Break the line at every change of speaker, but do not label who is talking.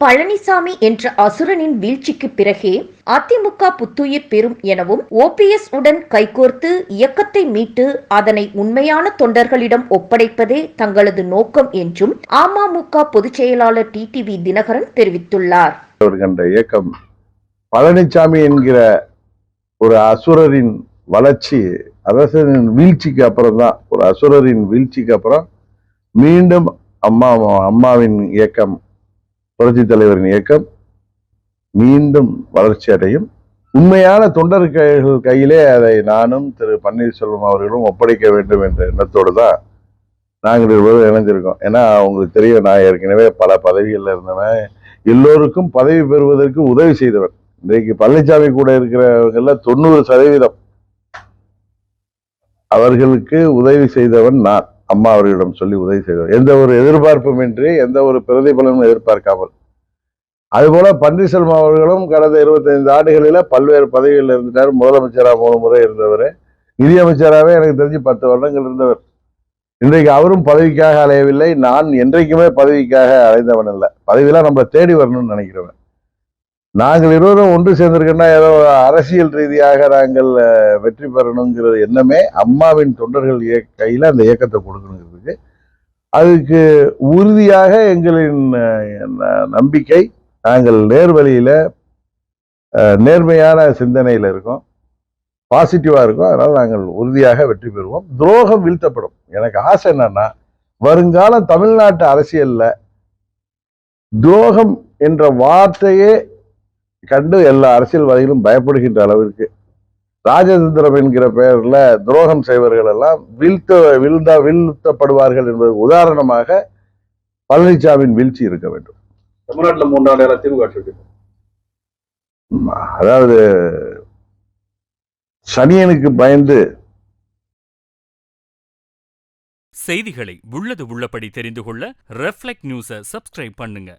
பழனிசாமி என்ற அசுரனின் வீழ்ச்சிக்கு பிறகே அதிமுக புத்துயிர் பெறும் எனவும் ஓபிஎஸ் உடன் கைகோர்த்து இயக்கத்தை மீட்டு அதனை உண்மையான தொண்டர்களிடம் ஒப்படைப்பதே தங்களது நோக்கம் என்றும் அமமுக பொதுச் செயலாளர் டிடிவி தினகரன் தெரிவித்துள்ளார்.
இயக்கம் பழனிசாமி என்கிற ஒரு அசுரரின் வளர்ச்சி அரசனின் வீழ்ச்சிக்கு அப்புறம் தான் ஒரு அசுரரின் வீழ்ச்சிக்கு அப்புறம் மீண்டும் அம்மா அம்மாவின் இயக்கம் புரட்சி தலைவரின் இயக்கம் மீண்டும் வளர்ச்சி அடையும். உண்மையான தொண்டர்கள் கையிலே அதை நானும் திரு பன்னீர்செல்வம் அவர்களும் ஒப்படைக்க வேண்டும் என்ற எண்ணத்தோடு தான் நாங்கள் இருவரும் இணைஞ்சிருக்கோம் ஏன்னா அவங்களுக்கு தெரியும் நான் ஏற்கனவே பல பதவிகளில் இருந்தவன். எல்லோருக்கும் பதவி பெறுவதற்கு உதவி செய்தவன். இன்றைக்கு பழனிசாமி கூட இருக்கிறவங்கள தொண்ணூறு சதவீதம். அவர்களுக்கு உதவி செய்தவன் நான். அம்மா அவர்களிடம் சொல்லி உதவி செய்தார் எந்த ஒரு எதிர்பார்ப்பும் இன்றி எந்த ஒரு பிரதிபலனும் எதிர்பார்க்காமல். அதுபோல பன்னீர்செல்வம் அவர்களும் கடந்த இருபத்தைந்து ஆண்டுகளில் பல்வேறு பதவிகளில் இருந்துட்டார். முதலமைச்சராக மூணு முறை இருந்தவர். நிதியமைச்சராகவே எனக்கு தெரிஞ்சு பத்து வருடங்கள் இருந்தவர். இன்றைக்கு அவரும் பதவிக்காக அலையவில்லை. நான் என்றைக்குமே பதவிக்காக அலைந்தவன் இல்லை பதவியெல்லாம் நம்மளை தேடி வரணும்னு நினைக்கிறவன். நாங்கள் இருவரும் ஒன்று சேர்ந்திருக்கோம்னா ஏதோ அரசியல் ரீதியாக நாங்கள் வெற்றி பெறணுங்கிறது எண்ணமே அம்மாவின் தொண்டர்கள் இயக்க கையில் அந்த இயக்கத்தை கொடுக்கணுங்கிறதுக்கு. அதுக்கு உறுதியாக எங்களின் ந- நம்பிக்கை நாங்கள் நேர்வழியில் நேர்மையான சிந்தனையில் இருக்கோம். பாசிட்டிவாக இருக்கும். அதனால் நாங்கள் உறுதியாக வெற்றி பெறுவோம். துரோகம் வீழ்த்தப்படும். எனக்கு ஆசை என்னன்னா வருங்கால தமிழ்நாட்டு அரசியலில் துரோகம் என்ற வார்த்தையே கண்டு எல்லா அரசியல்வாதிகளும் பயப்படுகின்ற அளவிற்கு ராஜதந்திரம் என்கிற பெயர்ல துரோகம் செய்வர்கள் எல்லாம் வீழ்த்த வீழ்ந்தா வீழ்த்தப்படுவார்கள் என்பது உதாரணமாக பழனிசாமியின் வீழ்ச்சி இருக்க வேண்டும்
தமிழ்நாட்டுல மூன்றாண்டு கால திமுக.
அதாவது சனியனுக்கு பயந்து
செய்திகளை உள்ளது உள்ளபடி தெரிந்து கொள்ள ரெஃப்ளெக்ட் நியூஸை சப்ஸ்கிரைப் பண்ணுங்க